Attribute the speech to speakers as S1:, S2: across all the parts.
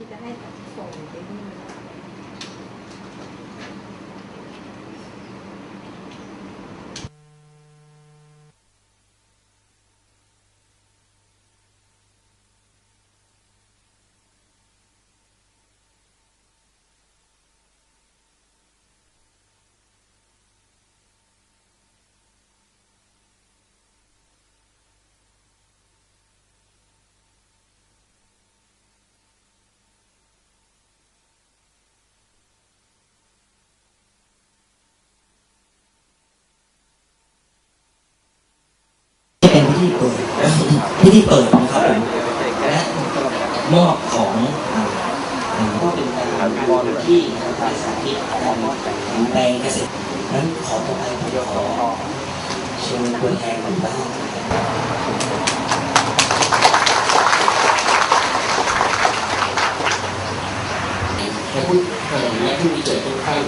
S1: ที่จะให้ส่
S2: จะเป็นพิธีเปิดพิธีเปิดนะครับผมและมอบของอ่าอ่าก็เป็นการที่การสาธิตการแปลงเกษตรนั้นขอตัวไปผมขอเชิญตัวแทนหมู่บ้านนะครับ
S3: และผู้เอ่อและผู้มีเกียรติทุกท่าน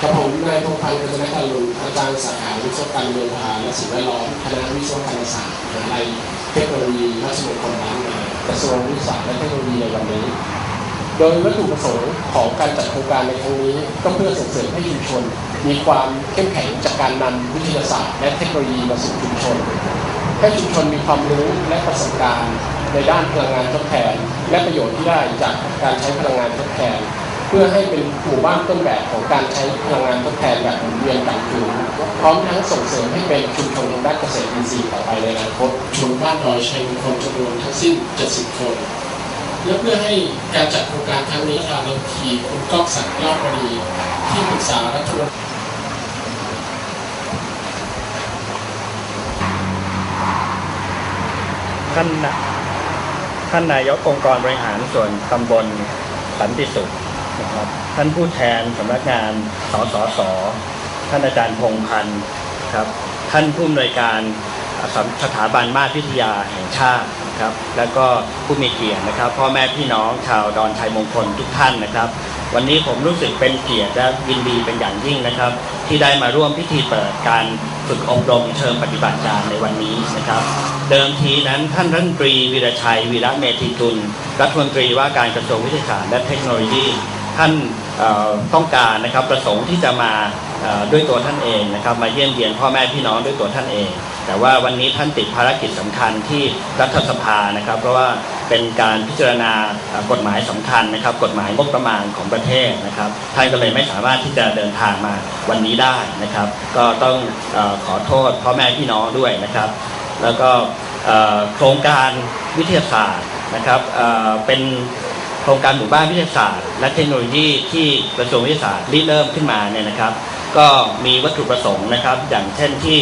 S3: กระผมนาย พันธ์กัญจนการุณอาจารย์สาขาวิศวกรรมเมืองพาและสิ่งแวดล้อมคณะวิศวกรรมศาสตร์มหาวิทยาลัยเทคโนโลยีราชมงคลล้านนากระทรวงวิทยาศาสตร์และเทคโนโลยีในวันนี้ โดยวัตถุประสงค์ของการจัดโครงการในครั้งนี้ ก็เพื่อส่งเสริมให้ชุมชน มีความเข้มแข็งจากการนำวิทยาศาสตร์ และเทคโนโลยีมาสู่ชุมชนให้ชุมชนมีความรู้และประสบการณ์ ในด้านพลังงานทดแทน และประโยชน์ที่ได้จากการใช้พลังงานทดแทน เพื่อให้เป็นหมู่บ้านต้นแบบของการใช้พลังงานทดแทนแบบหมุนเวียนกลับคืนพร้อมทั้งส่งเสริมให้เป็นชุมชนทางด้านเกษตรอินทรีย์ต่อไปในอนาคตชุมบ้านดอยชัยมงคลจำนวนทั้งสิ้น 70 คนและเพื่อให้การจัดโครงการครั้งนี้ทางเราทีคุณก้องศักดิ์ยอดมณีที่ปรึกษารัฐมนตรี
S4: ท่านท่านนายกองค์กรบริหารส่วนตำบลสันติสุข นะครับท่านผู้แทนสำนักงานสสส ท่านอาจารย์พงพันธ์ครับท่านผู้อำนวยการสถาบันมาตรวิทยาแห่งชาติครับแล้วก็ผู้มีเกียรตินะครับ พ่อแม่พี่น้องชาวดอนชัยมงคลทุกท่านนะครับ วันนี้ผมรู้สึกเป็นเกียรติและยินดีเป็นอย่างยิ่งนะครับ ที่ได้มาร่วมพิธีเปิดการฝึกอบรมเชิงปฏิบัติการในวันนี้นะครับ เดิมทีนั้นท่านรัฐมนตรีวีรชัยวีระเมธีกุลรัฐมนตรีว่าการกระทรวงวิทยาศาสตร์และเทคโนโลยี ท่านต้องการนะครับประสงค์ที่จะมาด้วยตัวท่านเองนะครับ มาเยี่ยมเยียนพ่อแม่พี่น้องด้วยตัวท่านเอง แต่ว่าวันนี้ท่านติดภารกิจสำคัญที่รัฐสภานะครับ เพราะว่าเป็นการพิจารณากฎหมายสำคัญนะครับ กฎหมายงบประมาณของประเทศนะครับ ท่านก็เลยไม่สามารถที่จะเดินทางมาวันนี้ได้นะครับ ก็ต้องอขอโทษพ่อแม่พี่น้องด้วยนะครับ แล้วก็โครงการวิทยาศาสตร์นะครับเป็น ครงการหมู่บ้านวิทยาศาสตร์ และเทคโนโลยีที่กระทรวงวิทยาศาสตร์ริเริ่มขึ้นมาเนี่ยนะครับ ก็มีวัตถุประสงค์นะครับ อย่างเช่นที่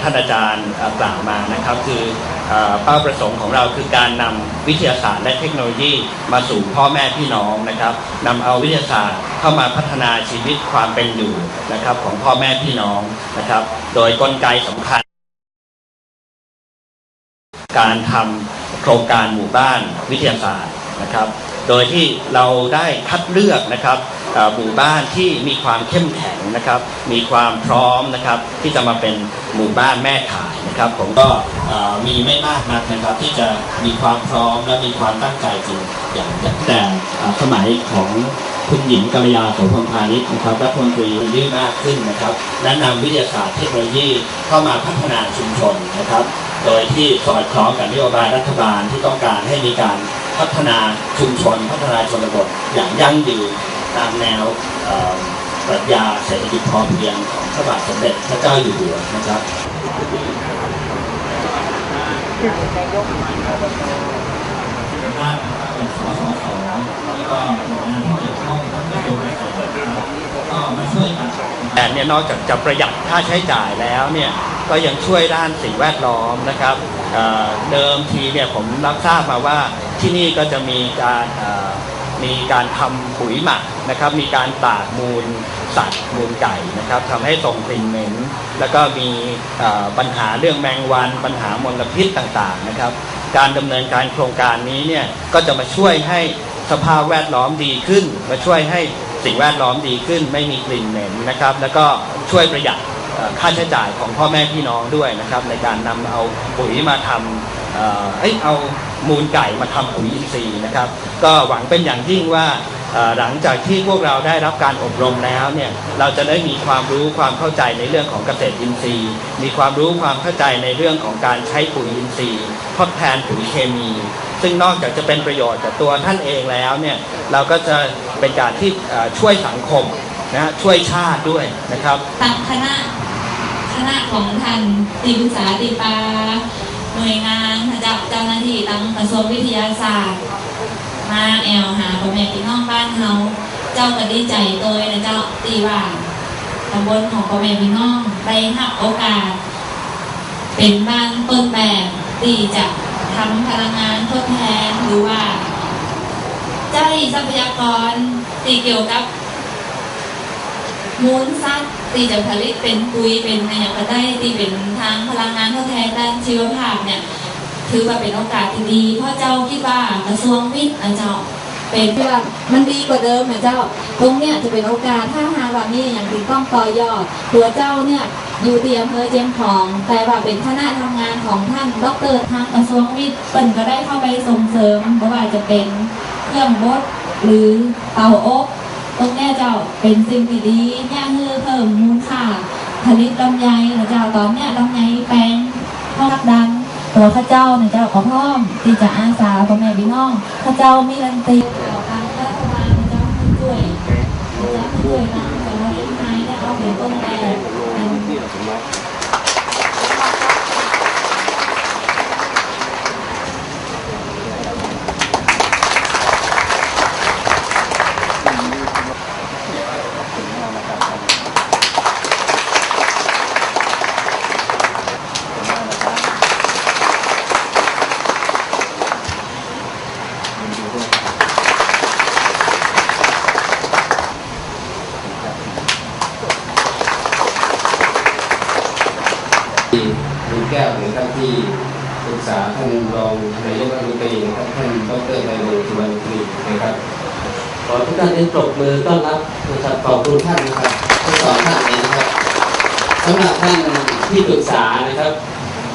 S4: ท่านอาจารย์กล่าวมานะครับ คือเอ่อเป้าประสงค์ของเราคือการนำวิทยาศาสตร์และเทคโนโลยีมาสู่พ่อแม่พี่น้องนะครับนำเอาวิทยาศาสตร์เข้ามาพัฒนาชีวิตความเป็นอยู่นะครับ ของพ่อแม่พี่น้องนะครับ โดยกลไกสำคัญ การทำโครงการหมู่บ้านวิทยาศาสตร์นะครับ โดยที่เราได้คัดเลือกนะครับหมู่บ้านที่มีความเข้มแข็งนะครับ มีความพร้อมนะครับที่จะมาเป็นหมู่บ้านแม่ขายนะครับ ผมก็มีไม่มากนักนะครับ ที่จะมีความพร้อมและมีความตั้งใจจริงอย่างแต่สมัยของคุณหญิงกัลยาโสพลพาณิชย์นะครับรัฐมนตรียืดมากขึ้นนะครับและนำวิทยาศาสตร์เทคโนโลยีเข้ามาพัฒนาชุมชนนะครับ โดยที่สอดคล้องกับนโยบายรัฐบาลที่ต้องการให้มีการ พัฒนาชุมชนพัฒนาชนบทอย่างยั่งยืนตามแนวปรัชญาเศรษฐกิจพอเพียงของพระบาทสมเด็จพระเจ้าอยู่หัวนะครับว่าเป็นที่เกี่ยวข้องทั้งกระทรวงเกษตรนะครับแต่เนี่ยนอกจากจะประหยัดค่าใช้จ่ายแล้วเนี่ย ก็ยังช่วยด้านสิ่งแวดล้อมนะครับเเดิมทีเนี่ยผมรับทราบมาว่าที่นี่ก็จะมีการมีการทำปุ๋ยหมักนะครับ มีการตากมูลสัตว์มูลไก่นะครับทำให้ส่งกลิ่นเหม็น แล้วก็มีปัญหาเรื่องแมงวันปัญหามลพิษต่างๆนะครับ การดำเนินการโครงการนี้เนี่ยก็จะมาช่วยให้สภาพแวดล้อมดีขึ้น มาช่วยให้สิ่งแวดล้อมดีขึ้น ไม่มีกลิ่นเหม็นนะครับ แล้วก็ช่วยประหยัด ค่าใช้จ่ายของพ่อแม่พี่น้องด้วยนะครับ ในการนำเอาปุ๋ยมาทำเอ่อเอ้ยเอามูลไก่มาทำปุ๋ยอินทรีย์นะครับ ก็หวังเป็นอย่างยิ่งว่าหลังจากที่พวกเราได้รับการอบรมแล้วเนี่ยเราจะได้มีความรู้ความเข้าใจในเรื่องของเกษตรอินทรีย์ มีความรู้ความเข้าใจในเรื่องของการใช้ปุ๋ยอินทรีย์ทดแทนปุ๋ยเคมี ซึ่งนอกจากจะเป็นประโยชน์กับตัวท่านเองแล้วเนี่ยเราก็จะเป็นการที่ช่วยสังคมนะช่วยชาติด้วยนะครับ
S1: ตั้งคณะ คณะของท่านตีปรึกษาตีปาหน่วยงานเจ้าเจ้าหน้าที่ตั้งกระทรวงวิทยาศาสตร์ มาแอลหาพ่อแม่พี่น้องบ้านเฮาเจ้าก็ดีใจโดยนะเจ้าตีว่าตำบลของพ่อแม่พี่น้องได้รับโอกาส เป็นบ้านต้นแบบที่จะทำพลังงานทดแทนหรือว่า ใจทรัพยากรที่เกี่ยวกับ มูลสัตว์ที่จะผลิตเป็นปุ๋ยเป็นอะไรอย่างก็ได้ที่เป็นทางพลังงานทดแทนด้านชีวภาพเนี่ยถือว่าเป็นโอกาสที่ดีพราะเจ้าคิดว่ากระทรวงวิทย์นะเจ้าเป็น
S5: ที่ว่ามันดีกว่าเดิมนะเจ้า ตรงเนี้ยจะเป็นโอกาสถ้าหากว่ามีอย่างที่ต้องต่อยอด ตัวเจ้าเนี่ยอยู่ที่อำเภอเจียงของ แต่ว่าเป็นคณะทำงานของท่านดรทางกระทรวงวิทย์เปิ่นก็ได้เข้าไปส่งเสริมไม่ว่าจะเป็นเครื่องบดหรือเตาอบ ตรงค์แม่เจ้าเป็นสิ่งที่ดีเนี่ยคือเพิ่มมูลค่าผลิตลำไยนะเจ้าตอนเนี้ยลำไยแปลงพ่อรักดันตัวข้าเจ้าเนี่ยเจ้าขอพร้อมที่จะอาสาพ่อแม่พี่น้องข้าเจ้ามีรันตีต่อการรัฐบาลเจ้าช่วยเจ้าให้ช่วยนะแต่ว่าต้นไม้เนี่ยเอาเป็นต้นแบบเป็น
S3: ที่ลุงแก้วนะครับ ที่ปรึกษาท่านรองนายกรัฐมนตรีนะครับท่านดรไพบูลย์สุวรรณกรีนะครับขอทุกท่านได้ปรบมือต้อนรับนะครับขอบคุณท่านนะครับทั้งสองท่านเลยนะครับสำหรับท่านที่ปรึกษานะครับ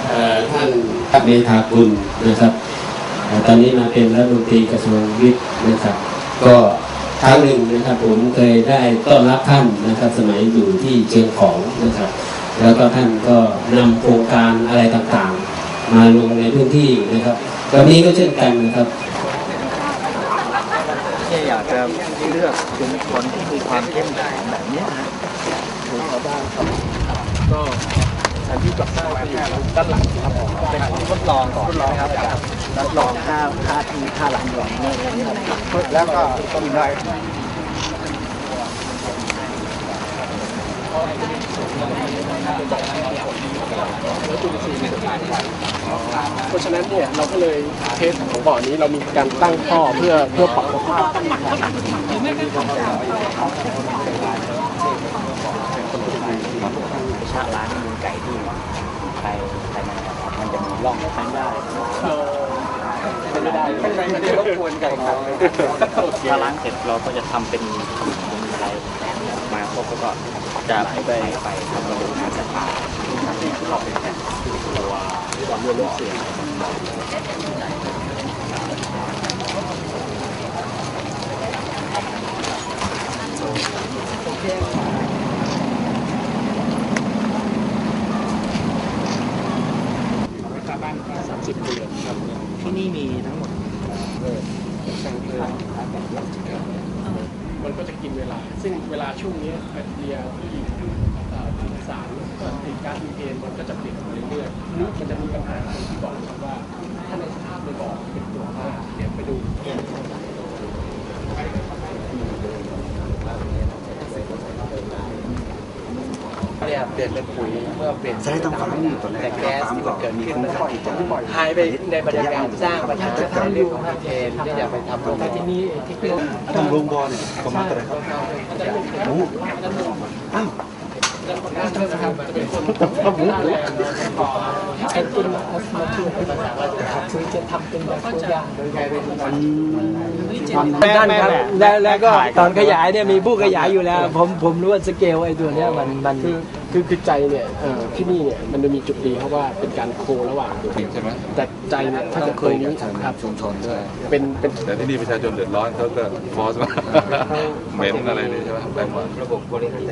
S3: เอ่อท่านทัพเมธากุลนะครับตอนนี้มาเป็นรัฐมนตรีกระทรวงวิทย์นะครับ ก็ครั้งหนึ่งนะครับผมเคยได้ต้อนรับท่านนะครับ สมัยอยู่ที่เชียงของนะครับ แล้วก็ท่านก็นำโครงการอะไรต่างๆ มาลงในพื้นที่นะครับวันนี้ก็เช่นกันนะครับ
S6: ที่อยากจะเลือกชุมชนที่มีความเข้มแข็งแบบเนี้ยนะถูกชาวบ้านครับก็สถานที่จัดสร้างก็อยู่ด้านหลังครับผมเป็นทดลองก่อนนะครับทดลองค่าค่าที่ค่าหลังหลังเนี่ยแล้วก็ต้องได้
S3: เพราะฉะนั้นเนี่ยเราก็เลยเทสของบ่อนี้เรามีการตั้งท่อเพื่อเพื่อปรับสภาพ
S6: ชาล้างมูลไก่ที่ไปไปมันมันจะมีร่องทั้ได้ไม่ได้ไม่ได้รบกวนไก่ครับถ้าล้างเสร็จเราก็จะทำเป็นอะไรมาพวกก็ จะไปไปไปทำกระดูกมันจะขาดที่เราเป็นแบบตัวตัวเลือดลูกเสือที่นี่มีทั้งห มั
S3: นก็จะกินเวลา ซึ่งเวลาช่วงนี้แบคทีเรียที่อ่อกินสารก็ติดก๊าซมีเทนมันก็จะเปลี่ยนไปเรื่อยๆนี่มันจะมีปัญหารงที่บอกนะครับว่า ถ้าในสภาพในบ่อเป็นตัวมากเดี๋ยวไปดู
S6: เนี่ยเปลี่ยนเป็นปุ๋ยเมื่อเปลี่ยนใช้ต้องฟังนี่ตัวแรกแก๊สที่มันเกิดขึ้นหายไปในบรรยากาศสร้างประชาธิปไตยเรื่องของประเทศที่จะไปทำโรงที่นี่ที่เป็น
S7: ทำโรงบอลเนี่ยประมาณเท่าไหร่ครับโอ้อ้าว
S3: ด้านเจ้านะครับจะเป็นคนด้านแรงก่อ
S7: ไอ้คุณมาช่วยเป็นภาษาว่าคือจะทำเป็นแบบตัวอย่างโดยการเป็นด้านครับแล้วแล้วก็ตอนขยายเนี่ยมีผู้ขยายอยู่แล้ว ผมผมรู้ว่าสเกลไอ้ตัวเนี้ยมันมัน
S3: คือคือคือใจเนี่ยเอ่อที่นี่เนี่ยมันจะมีจุดดีเพราะว่าเป็นการโคระหว่างตัวใช่ไหมแต่ใจเนี่ยถ้าจะเคยนี้ครับชุมชนใช่เป็นเป็น
S8: แต่ที่นี่ประชาชนเดือดร้อนเขาก็ฟอสมาเหม็นอะไรนี่ใช่ไหมแปลงว่า
S6: ระบบบริหาร